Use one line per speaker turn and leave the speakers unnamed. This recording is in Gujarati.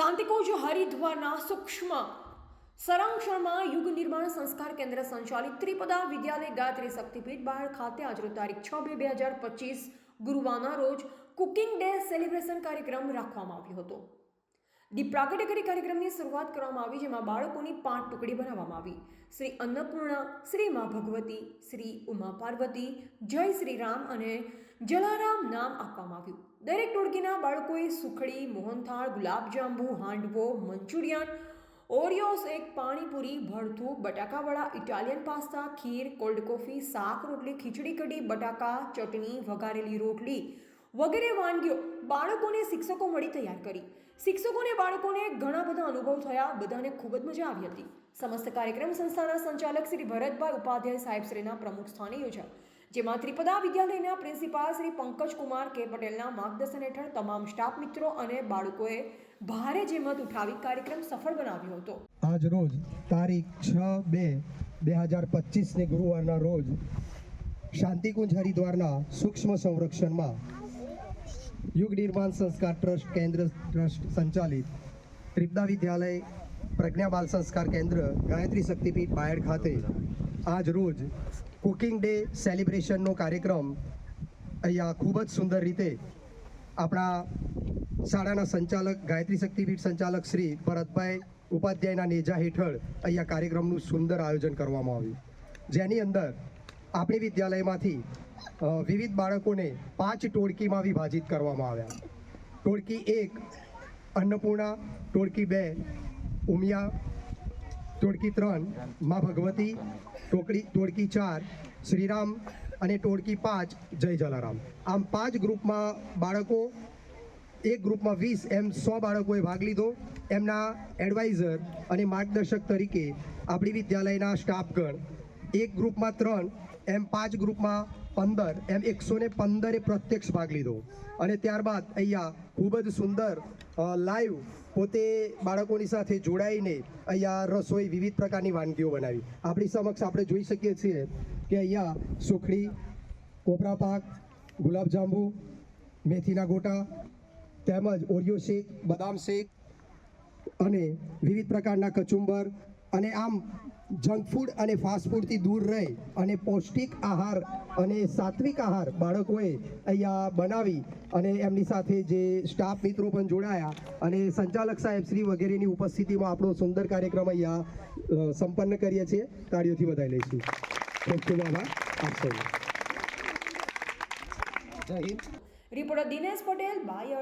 શાંતિકુંજ હરિદ્વારના સૂક્ષ્મ સંરક્ષણમાં યુગ નિર્માણ સંસ્કાર કેન્દ્ર સંચાલિત ત્રિપદા વિદ્યાલય ગાયત્રી શક્તિપીઠ બહાર ખાતે આજરોજ તારીખ છ બે બે હજાર પચીસ ગુરુવારના રોજ કુકિંગ ડે સેલિબ્રેશન કાર્યક્રમ રાખવામાં આવ્યો હતો. દીપ પ્રાગટ્યકરી કાર્યક્રમની શરૂઆત કરવામાં આવી જેમાં બાળકોની પાંચ ટુકડી બનાવવામાં આવી. શ્રી અન્નપૂર્ણા, શ્રી મા ભગવતી, શ્રી ઉમા પાર્વતી, જય શ્રી રામ અને જલારામ નામ આપવામાં આવ્યું. દરેક ટોળકીના બાળકોએ સુખડી, મોહનથાળ, ગુલાબજાંબુ, હાંડવો, મંચુરિયન, ઓરિયોસ, એક પાણીપુરી, ભરથું બટાકાવાળા Italian pasta, kheer, cold coffee, શાક રોટલી, ખીચડી કઢી, બટાકા, ચટણી, વઘારેલી રોટલી વગેરે વાનગીઓ બાળકોને શિક્ષકો મળી તૈયાર કરી. શિક્ષકોને બાળકોને ઘણા બધા અનુભવ થયા. બધાને ખૂબ જ મજા આવી હતી. સમસ્ત કાર્યક્રમ સંસ્થાના સંચાલક શ્રી ભરતભાઈ ઉપાધ્યાય સાહેબ શ્રીના પ્રમુખ સ્થાને યોજાયો. જેમાં ત્રિપદા વિદ્યાલયના પ્રિન્સિપાલ શ્રી પંકજ કુમાર કે પટેલના માર્ગદર્શન હેઠળ તમામ સ્ટાફ મિત્રો અને બાળકોએ ભારે જેમત ઉઠાવી કાર્યક્રમ સફળ બનાવ્યો હતો.
આજ રોજ તારીખ છ બે બે હજાર પચીસને ગુરુવારના રોજ શાંતિકુંજ હરિદ્વારના સૂક્ષ્મ સંરક્ષણમાં યુગ નિર્માણ સંસ્કાર ટ્રસ્ટ કેન્દ્ર ટ્રસ્ટ સંચાલિત ત્રિપદા વિદ્યાલય પ્રજ્ઞા બાલ સંસ્કાર કેન્દ્ર ગાયત્રી શક્તિપીઠ બાયડ ખાતે આજ રોજ કુકિંગ ડે સેલિબ્રેશનનો કાર્યક્રમ અહીંયા ખૂબ જ સુંદર રીતે આપણા શાળાના સંચાલક, ગાયત્રી શક્તિપીઠ સંચાલક શ્રી ભરતભાઈ ઉપાધ્યાયના નેજા હેઠળ અહીંયા કાર્યક્રમનું સુંદર આયોજન કરવામાં આવ્યું. જેની અંદર આપણી વિદ્યાલયમાંથી વિવિધ બાળકોને પાંચ ટોળકીમાં વિભાજિત કરવામાં આવ્યા. ટોળકી એક, અન્નપૂર્ણા, ટોળકી બે, ઉમિયા, ટોળકી ત્રણ, મા ભગવતી ટોકડી ટોળકી ચાર, શ્રીરામ અને ટોળકી પાંચ, જય જલારામ. આમ પાંચ ગ્રુપમાં બાળકો, એક ગ્રુપમાં વીસ, એમ સો બાળકોએ ભાગ લીધો. એમના એડવાઇઝર અને માર્ગદર્શક તરીકે આપણી વિદ્યાલયના સ્ટાફગણ એક ગ્રુપમાં ત્રણ, એમ પાંચ ગ્રુપમાં પંદર, એમ એકસો ને પંદરે પ્રત્યક્ષ ભાગ લીધો. અને ત્યારબાદ અહીંયા ખૂબ જ સુંદર લાઈવ પોતે બાળકોની સાથે જોડાઈને અહીંયા રસોઈ વિવિધ પ્રકારની વાનગીઓ બનાવી. આપણી સમક્ષ આપણે જોઈ શકીએ છીએ કે અહીંયા સુખડી, કોપરા પાક, ગુલાબજાંબુ, મેથીના ગોટા, તેમજ ઓરિયો શેક, બદામ શેક અને વિવિધ પ્રકારના કચુંબર અને આમ જંક ફૂડ અને ફાસ્ટ ફૂડથી દૂર રહી અને પૌષ્ટિક આહાર અને સાત્વિક આહાર બાળકોએ અહીંયા બનાવી અને એમની સાથે જે સ્ટાફ મિત્રો પણ જોડાયા અને સંચાલક સાહેબ શ્રી વગેરેની ઉપસ્થિતિમાં આપણો સુંદર કાર્યક્રમ અહીંયા સંપન્ન કરીએ છીએ. તાળીઓથી વધાઈ લઈશું. ખૂબ ખૂબ આભાર આપ સૌનો.
રિપોર્ટર દિનેશ પટેલ, બાયડ.